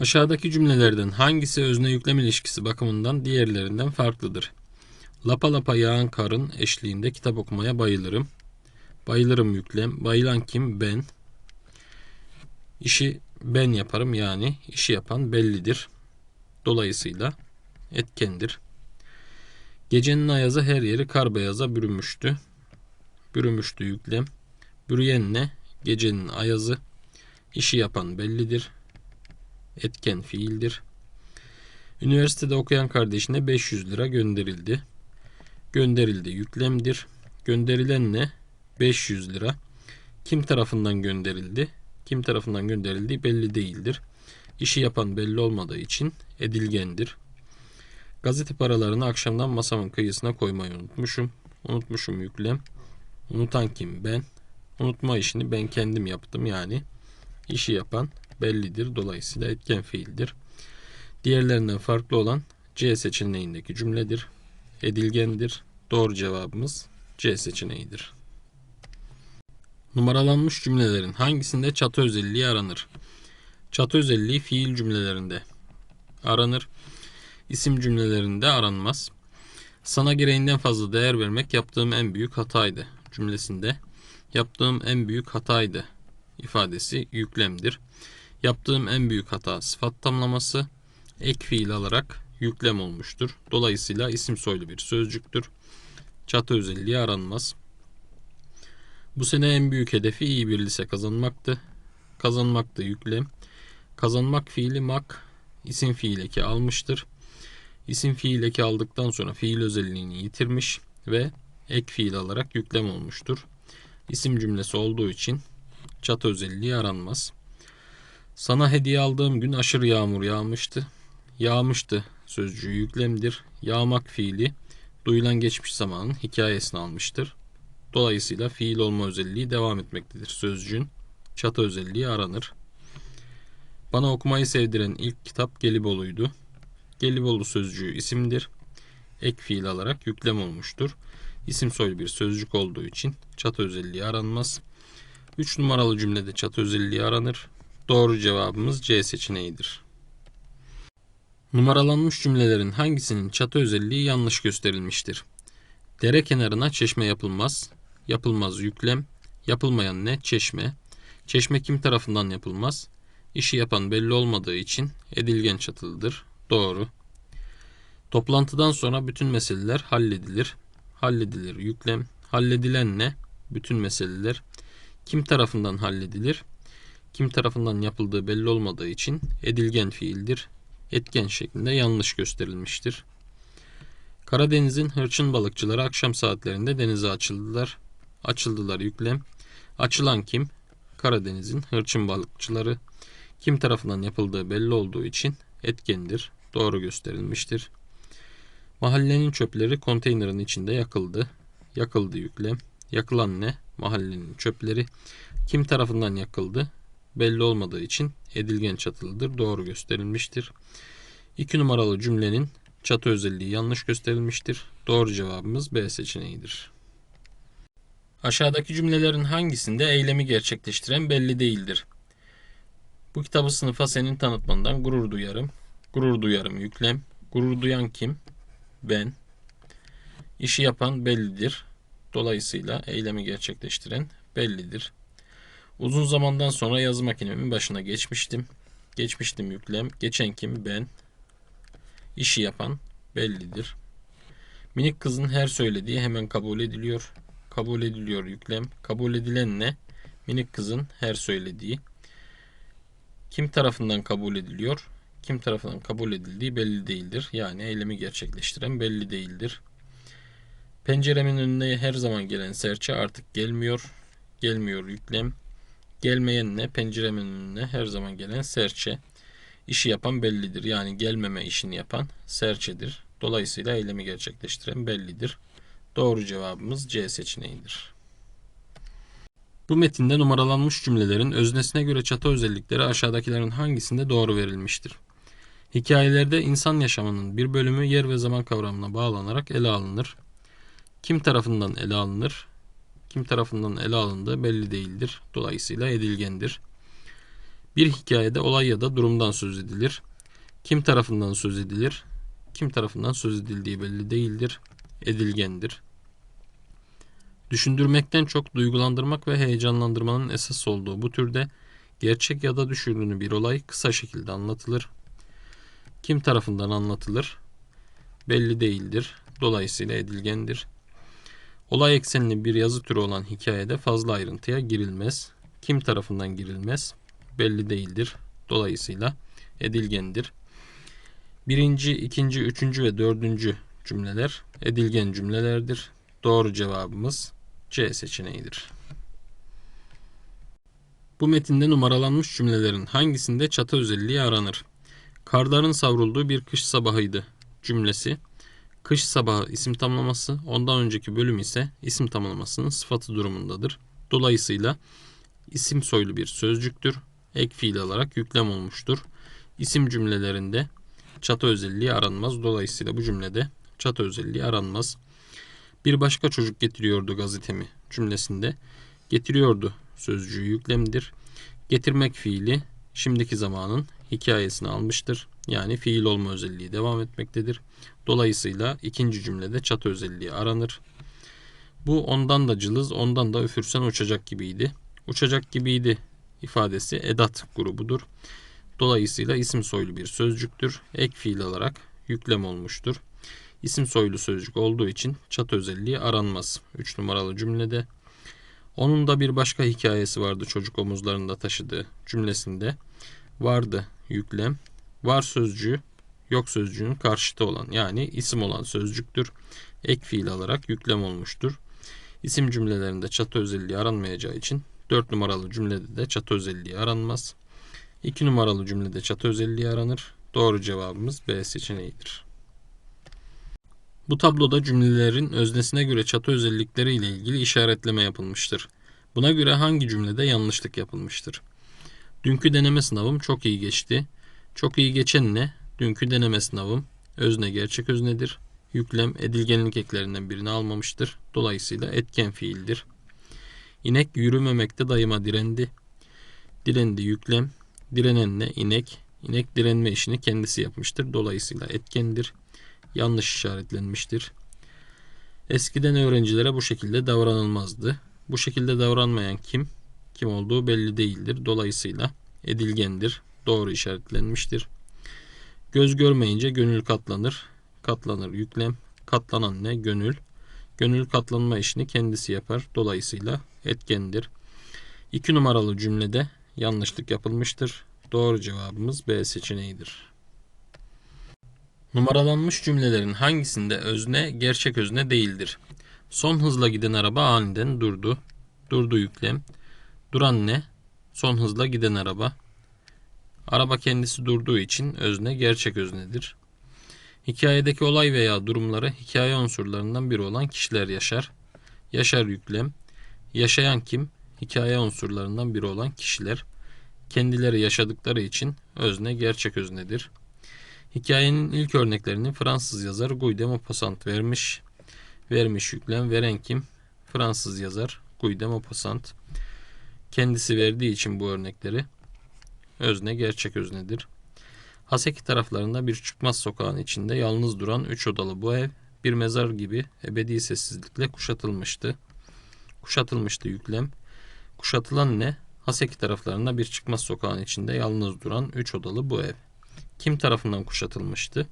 Aşağıdaki cümlelerden hangisi özne yüklem ilişkisi bakımından diğerlerinden farklıdır? Lapa lapa yağan karın eşliğinde kitap okumaya bayılırım. Bayılırım yüklem. Bayılan kim? Ben. İşi ben yaparım yani işi yapan bellidir. Dolayısıyla etkendir. Gecenin ayazı her yeri kar beyaza bürümüştü. Bürümüştü yüklem. Bürüyen ne? Gecenin ayazı. İşi yapan bellidir. Etken fiildir. Üniversitede okuyan kardeşine 500 lira gönderildi. Gönderildi yüklemdir. Gönderilen ne? 500 lira. Kim tarafından gönderildi? Kim tarafından gönderildiği belli değildir. İşi yapan belli olmadığı için edilgendir. Gazete paralarını akşamdan masamın kıyısına koymayı unutmuşum. Unutmuşum yüklem. Unutan kim? Ben. Unutma işini ben kendim yaptım yani. işi yapan bellidir. Dolayısıyla etken fiildir. Diğerlerinden farklı olan C seçeneğindeki cümledir. Edilgendir. Doğru cevabımız C seçeneğidir. Numaralanmış cümlelerin hangisinde çatı özelliği aranır? Çatı özelliği fiil cümlelerinde aranır. İsim cümlelerinde aranmaz. Sana gereğinden fazla değer vermek yaptığım en büyük hataydı cümlesinde yaptığım en büyük hataydı ifadesi yüklemdir. Yaptığım en büyük hata sıfat tamlaması ek fiil alarak yüklem olmuştur. Dolayısıyla isim soylu bir sözcüktür. Çatı özelliği aranmaz. Bu sene en büyük hedefi iyi bir lise kazanmaktı. Kazanmaktı yüklem. Kazanmak fiili mak isim fiil eki almıştır. İsim fiil eki aldıktan sonra fiil özelliğini yitirmiş ve ek fiil alarak yüklem olmuştur. İsim cümlesi olduğu için çatı özelliği aranmaz. Sana hediye aldığım gün aşırı yağmur yağmıştı. Yağmıştı sözcüğü yüklemdir. Yağmak fiili duyulan geçmiş zamanın hikayesini almıştır. Dolayısıyla fiil olma özelliği devam etmektedir sözcüğün. Çatı özelliği aranır. Bana okumayı sevdiren ilk kitap Gelibolu'ydu. Gelibolu sözcüğü isimdir. Ek fiil alarak yüklem olmuştur. İsim soylu bir sözcük olduğu için çatı özelliği aranmaz. 3 numaralı cümlede çatı özelliği aranır. Doğru cevabımız C seçeneğidir. Numaralanmış cümlelerin hangisinin çatı özelliği yanlış gösterilmiştir? Dere kenarına çeşme yapılmaz. Yapılmaz yüklem. Yapılmayan ne? Çeşme. Çeşme kim tarafından yapılmaz? İşi yapan belli olmadığı için edilgen çatılıdır. Doğru. Toplantıdan sonra bütün meseleler halledilir. Halledilir yüklem. Halledilen ne? Bütün meseleler. Kim tarafından halledilir? Kim tarafından yapıldığı belli olmadığı için edilgen fiildir. Etken şeklinde yanlış gösterilmiştir. Karadeniz'in hırçın balıkçıları akşam saatlerinde denize açıldılar. Açıldılar yüklem. Açılan kim? Karadeniz'in hırçın balıkçıları. Kim tarafından yapıldığı belli olduğu için etkendir. Doğru gösterilmiştir. Mahallenin çöpleri konteynerin içinde yakıldı. Yakıldı yüklem. Yakılan ne? Mahallenin çöpleri. Kim tarafından yakıldı? Belli olmadığı için edilgen çatılıdır. Doğru gösterilmiştir. 2 numaralı cümlenin çatı özelliği yanlış gösterilmiştir. Doğru cevabımız B seçeneğidir. Aşağıdaki cümlelerin hangisinde eylemi gerçekleştiren belli değildir? Bu kitabı sınıfa senin tanıtmandan gurur duyarım. Gurur duyarım yüklem. Gurur duyan kim? Ben. İşi yapan bellidir. Dolayısıyla eylemi gerçekleştiren bellidir. Uzun zamandan sonra yazı makinemin başına geçmiştim. Geçmiştim yüklem. Geçen kim? Ben. İşi yapan bellidir. Minik kızın her söylediği hemen kabul ediliyor. Kabul ediliyor yüklem. Kabul edilen ne? Minik kızın her söylediği. Kim tarafından kabul ediliyor? Kim tarafından kabul edildiği belli değildir. Yani eylemi gerçekleştiren belli değildir. Penceremin önüne her zaman gelen serçe artık gelmiyor. Gelmiyor yüklem. Gelmeyen ne? Penceremin önüne her zaman gelen serçe. İşi yapan bellidir. Yani gelmeme işini yapan serçedir. Dolayısıyla eylemi gerçekleştiren bellidir. Doğru cevabımız C seçeneğidir. Bu metinde numaralanmış cümlelerin öznesine göre çatı özellikleri aşağıdakilerin hangisinde doğru verilmiştir? Hikayelerde insan yaşamının bir bölümü yer ve zaman kavramına bağlanarak ele alınır. Kim tarafından ele alınır? Kim tarafından ele alındığı belli değildir. Dolayısıyla edilgendir. Bir hikayede olay ya da durumdan söz edilir. Kim tarafından söz edilir? Kim tarafından söz edildiği belli değildir. Edilgendir. Düşündürmekten çok duygulandırmak ve heyecanlandırmanın esas olduğu bu türde gerçek ya da düşürülü bir olay kısa şekilde anlatılır. Kim tarafından anlatılır? Belli değildir. Dolayısıyla edilgendir. Olay eksenli bir yazı türü olan hikayede fazla ayrıntıya girilmez. Kim tarafından girilmez? Belli değildir. Dolayısıyla edilgendir. Birinci, ikinci, üçüncü ve dördüncü cümleler edilgen cümlelerdir. Doğru cevabımız C seçeneğidir. Bu metinde numaralanmış cümlelerin hangisinde çatı özelliği aranır? Karların savrulduğu bir kış sabahıydı cümlesi. Kış sabahı isim tamlaması, ondan önceki bölüm ise isim tamlamasının sıfatı durumundadır. Dolayısıyla isim soylu bir sözcüktür. Ek fiil olarak yüklem olmuştur. İsim cümlelerinde çatı özelliği aranmaz. Dolayısıyla bu cümlede çatı özelliği aranmaz. Bir başka çocuk getiriyordu gazetemi cümlesinde getiriyordu sözcüğü yüklemdir. Getirmek fiili şimdiki zamanın hikayesini almıştır. Yani fiil olma özelliği devam etmektedir. Dolayısıyla ikinci cümlede çatı özelliği aranır. Bu ondan da cılız, ondan da üfürsen uçacak gibiydi. Uçacak gibiydi ifadesi edat grubudur. Dolayısıyla isim soylu bir sözcüktür. Ek fiil olarak yüklem olmuştur. İsim soylu sözcük olduğu için çatı özelliği aranmaz. 3 numaralı cümlede. Onun da bir başka hikayesi vardı çocuk omuzlarında taşıdığı cümlesinde. Vardı yüklem. Var sözcüğü yok sözcüğün karşıtı olan yani isim olan sözcüktür. Ek fiil alarak yüklem olmuştur. İsim cümlelerinde çatı özelliği aranmayacağı için 4 numaralı cümlede de çatı özelliği aranmaz. 2 numaralı cümlede çatı özelliği aranır. Doğru cevabımız B seçeneğidir. Bu tabloda cümlelerin öznesine göre çatı özellikleri ile ilgili işaretleme yapılmıştır. Buna göre hangi cümlede yanlışlık yapılmıştır? Dünkü deneme sınavım çok iyi geçti. Çok iyi geçen ne? Dünkü deneme sınavım özne gerçek öznedir. Yüklem edilgenlik eklerinden birini almamıştır. Dolayısıyla etken fiildir. İnek yürümemekte dayıma direndi. Direndi yüklem. Direnen ne? İnek. İnek direnme işini kendisi yapmıştır. Dolayısıyla etkendir. Yanlış işaretlenmiştir. Eskiden öğrencilere bu şekilde davranılmazdı. Bu şekilde davranmayan kim? Kim olduğu belli değildir. Dolayısıyla edilgendir. Doğru işaretlenmiştir. Göz görmeyince gönül katlanır. Katlanır yüklem. Katlanan ne? Gönül. Gönül katlanma işini kendisi yapar. Dolayısıyla etkendir. 2 numaralı cümlede yanlışlık yapılmıştır. Doğru cevabımız B seçeneğidir. Numaralanmış cümlelerin hangisinde özne gerçek özne değildir? Son hızla giden araba aniden durdu. Durdu yüklem. Duran ne? Son hızla giden araba. Araba kendisi durduğu için özne gerçek öznedir. Hikayedeki olay veya durumları hikaye unsurlarından biri olan kişiler yaşar. Yaşar yüklem. Yaşayan kim? Hikaye unsurlarından biri olan kişiler. Kendileri yaşadıkları için özne gerçek öznedir. Hikayenin ilk örneklerini Fransız yazar Guy de Maupassant vermiş. Vermiş yüklem veren kim? Fransız yazar Guy de Maupassant. Kendisi verdiği için bu örnekleri özne gerçek öznedir. Haseki taraflarında bir çıkmaz sokağın içinde yalnız duran üç odalı bu ev bir mezar gibi ebedi sessizlikle kuşatılmıştı. Kuşatılmıştı yüklem. Kuşatılan ne? Haseki taraflarında bir çıkmaz sokağın içinde yalnız duran üç odalı bu ev. Kim tarafından kuşatılmıştı?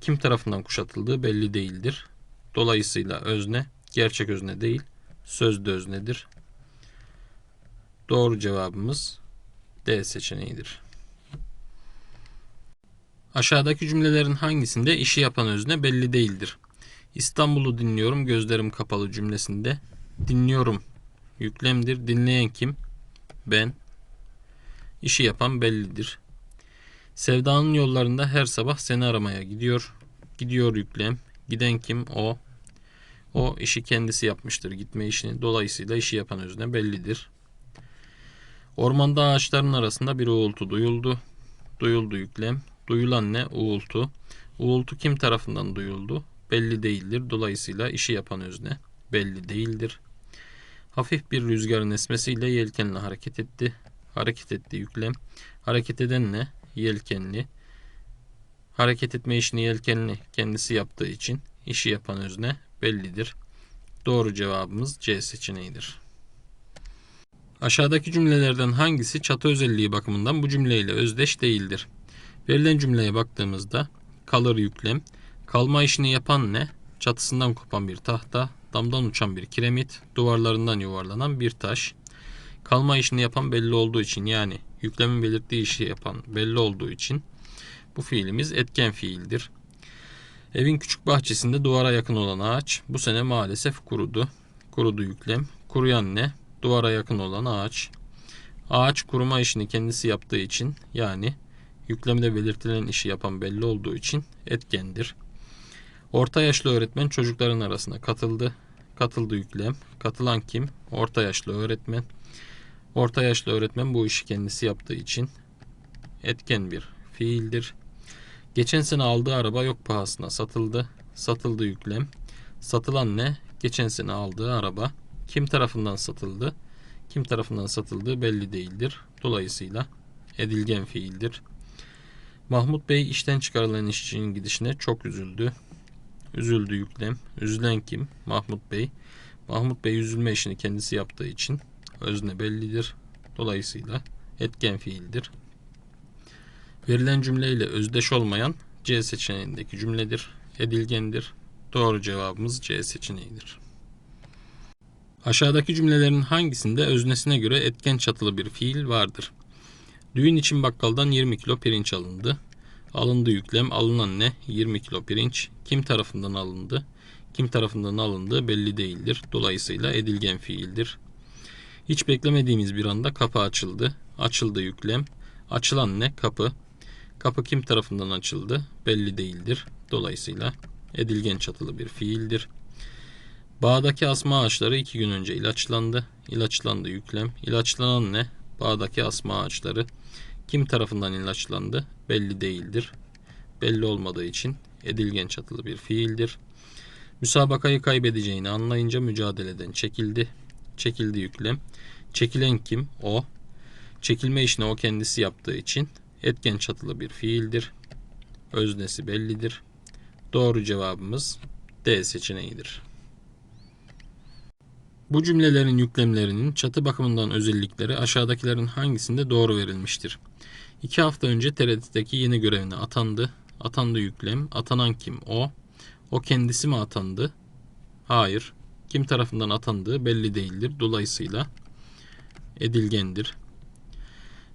Kim tarafından kuşatıldığı belli değildir. Dolayısıyla özne gerçek özne değil, sözde öznedir. Doğru cevabımız D seçeneğidir. Aşağıdaki cümlelerin hangisinde işi yapan özne belli değildir? İstanbul'u dinliyorum gözlerim kapalı cümlesinde dinliyorum yüklemdir. Dinleyen kim? Ben. İşi yapan bellidir. Sevdanın yollarında her sabah seni aramaya gidiyor. Gidiyor yüklem. Giden kim? O. O işi kendisi yapmıştır gitme işini. Dolayısıyla işi yapan özne bellidir. Ormanda ağaçların arasında bir uğultu duyuldu. Duyuldu yüklem. Duyulan ne? Uğultu. Uğultu kim tarafından duyuldu? Belli değildir. Dolayısıyla işi yapan özne belli değildir. Hafif bir rüzgarın esmesiyle yelkenle hareket etti. Hareket etti yüklem. Hareket eden ne? Yelkenli. Hareket etme işini yelkenli kendisi yaptığı için işi yapan özne bellidir. Doğru cevabımız C seçeneğidir. Aşağıdaki cümlelerden hangisi çatı özelliği bakımından bu cümleyle özdeş değildir? Verilen cümleye baktığımızda kalır yüklem, kalma işini yapan ne? Çatısından kopan bir tahta, damdan uçan bir kiremit, duvarlarından yuvarlanan bir taş. Kalma işini yapan belli olduğu için yani yüklemin belirttiği işi yapan belli olduğu için bu fiilimiz etken fiildir. Evin küçük bahçesinde duvara yakın olan ağaç bu sene maalesef kurudu. Kurudu yüklem. Kuruyan ne? Duvara yakın olan ağaç. Ağaç kuruma işini kendisi yaptığı için yani yüklemde belirtilen işi yapan belli olduğu için etkendir. Orta yaşlı öğretmen çocukların arasına katıldı. Katıldı yüklem. Katılan kim? Orta yaşlı öğretmen. Orta yaşlı öğretmen bu işi kendisi yaptığı için etken bir fiildir. Geçen sene aldığı araba yok pahasına satıldı. Satıldı yüklem. Satılan ne? Geçen sene aldığı araba. Kim tarafından satıldı? Kim tarafından satıldığı belli değildir. Dolayısıyla edilgen fiildir. Mahmut Bey işten çıkarılan işçinin gidişine çok üzüldü. Üzüldü yüklem. Üzülen kim? Mahmut Bey. Mahmut Bey üzülme işini kendisi yaptığı için özne bellidir. Dolayısıyla etken fiildir. Verilen cümleyle özdeş olmayan C seçeneğindeki cümledir. Edilgendir. Doğru cevabımız C seçeneğidir. Aşağıdaki cümlelerin hangisinde öznesine göre etken çatılı bir fiil vardır? Düğün için bakkaldan 20 kilo pirinç alındı. Alındı yüklem. Alınan ne? 20 kilo pirinç. Kim tarafından alındı? Kim tarafından alındığı belli değildir. Dolayısıyla edilgen fiildir. Hiç beklemediğimiz bir anda kapı açıldı. Açıldı yüklem. Açılan ne? Kapı. Kapı kim tarafından açıldı? Belli değildir. Dolayısıyla edilgen çatılı bir fiildir. Bağdaki asma ağaçları iki gün önce ilaçlandı. İlaçlandı yüklem. İlaçlanan ne? Bağdaki asma ağaçları. Kim tarafından ilaçlandı? Belli değildir. Belli olmadığı için edilgen çatılı bir fiildir. Müsabakayı kaybedeceğini anlayınca mücadeleden çekildi. Çekildi yüklem. Çekilen kim? O. Çekilme işini o kendisi yaptığı için etken çatılı bir fiildir. Öznesi bellidir. Doğru cevabımız D seçeneğidir. Bu cümlelerin yüklemlerinin çatı bakımından özellikleri aşağıdakilerin hangisinde doğru verilmiştir? İki hafta önce TRT'deki yeni görevine atandı. Atandı yüklem. Atanan kim? O. O kendisi mi atandı? Hayır. Kim tarafından atandığı belli değildir. Dolayısıyla edilgendir.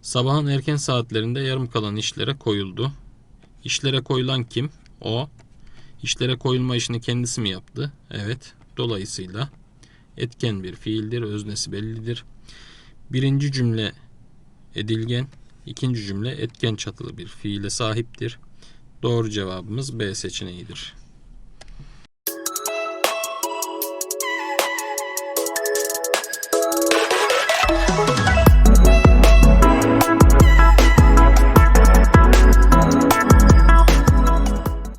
Sabahın erken saatlerinde yarım kalan işlere koyuldu. İşlere koyulan kim? O. İşlere koyulma işini kendisi mi yaptı? Evet. Dolayısıyla etken bir fiildir. Öznesi bellidir. Birinci cümle edilgen, ikinci cümle etken çatılı bir fiile sahiptir. Doğru cevabımız B seçeneğidir.